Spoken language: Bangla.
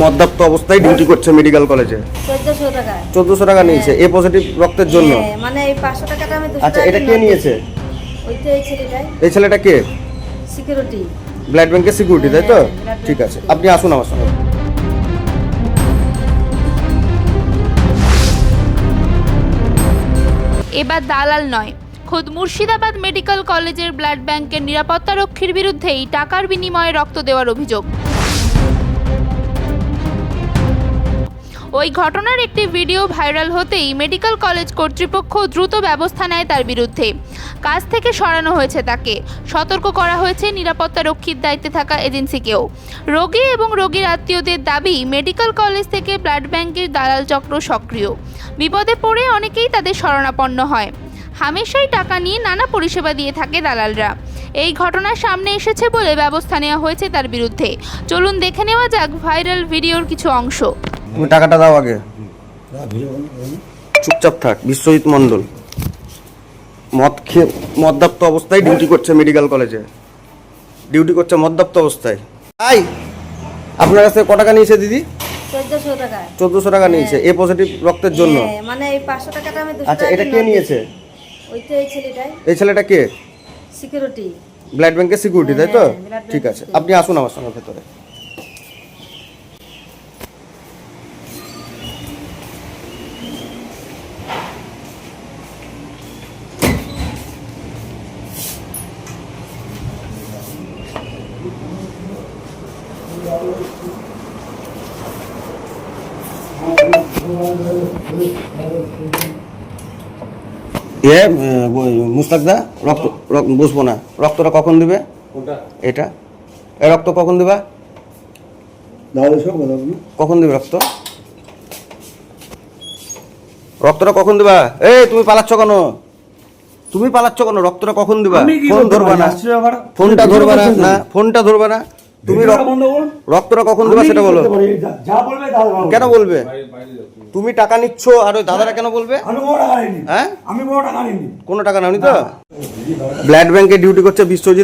মদ্যাপ্ত অবস্থায় ডিউটি করছে মেডিকেল কলেজে চোদ্দশো টাকা। চোদ্দশো টাকা নিয়েছে এ পজিটিভ রক্তের জন্য? হ্যাঁ, মানে এই পাঁচশো টাকাটা আমি আচ্ছা এটা কে নিয়েছে? এই ছেলেটা কে? সিকিউরিটি ব্লাড ব্যাংকের সিকিউরিটি তাই তো? হ্যাঁ, ঠিক আছে আপনি আসুন আমার সঙ্গে। এবার দালাল নয় খোদ মুর্শিদাবাদ মেডিকেল কলেজের ব্লাড ব্যাংকের নিরাপত্তা রক্ষীর বিরুদ্ধেই টাকার বিনিময়ে রক্ত দেওয়ার অভিযোগ। ওই ঘটনার একটি ভিডিও ভাইরাল হতেই মেডিকেল কলেজ কর্তৃপক্ষ দ্রুত ব্যবস্থা নেয় তার বিরুদ্ধে। কাজ থেকে সরানো হয়েছে তাকে। সতর্ক করা হয়েছে নিরাপত্তা রক্ষীর দায়িত্বে থাকা এজেন্সিকেও। রোগী এবং রোগীর আত্মীয়দের দাবি, মেডিকেল কলেজ থেকে ব্লাড ব্যাংকের দালাল চক্র সক্রিয়। বিপদে পড়ে অনেকেই তাদের শরণাপন্ন হয়। হামেশাই টাকা নিয়ে নানা পরিষেবা দিয়ে থাকে দালালরা। এই ঘটনা সামনে এসেছে বলে ব্যবস্থা নেওয়া হয়েছে তার বিরুদ্ধে। চলুন দেখে নেওয়া যাক ভাইরাল ভিডিওর কিছু অংশ। তুমি টাকাটা দাও আগে। চুপচাপ থাক বিশ্বজিৎ মণ্ডল। মদ খেয়ে মদ্যাপ্ত অবস্থায় ডিউটি করছে মেডিকেল কলেজে ডিউটি করছে মদ্যাপ্ত অবস্থায়। আই আপনার কাছে ক টাকা নিয়েছে দিদি? চোদ্দশো টাকা। নিয়েছে এ পজিটিভ রক্তের জন্য। হ্যাঁ, মানে এই পাঁচশো টাকাটা আমি আচ্ছা এটা কে নিয়েছে? এই ছেলেটা কে? সিকিউরিটি ব্লাড ব্যাংকের সিকিউরিটি তাই তো? হ্যাঁ, ঠিক আছে আপনি আসুন আমার সঙ্গে ভেতরে। এ মুস্তাকদা রক্ত রক্ত বসবো না। রক্তটা কখন দিবে? এটা। এই রক্ত কখন দিবা? কখন দিবে রক্ত? রক্তটা কখন দিবা? এই তুমি পালাচ্ছ কেন? তুমি পালাচ্ছ কেন? রক্তটা কখন দিবা? ফোন ধরবা না। ফোনটা ধরবা না না ফোনটা ধরবা না। তুমি রক্ত বন্ধ করুন। রক্তটা কখন দিবা সেটা বলো। কেন বলবে? তুমি টাকা নিচ্ছ আর ওই দাদারা কেন বলবে? হ্যাঁ? কোনো টাকা নাওনি তো? ব্লাড ব্যাংকে ডিউটি করছে বিশ্বজিৎ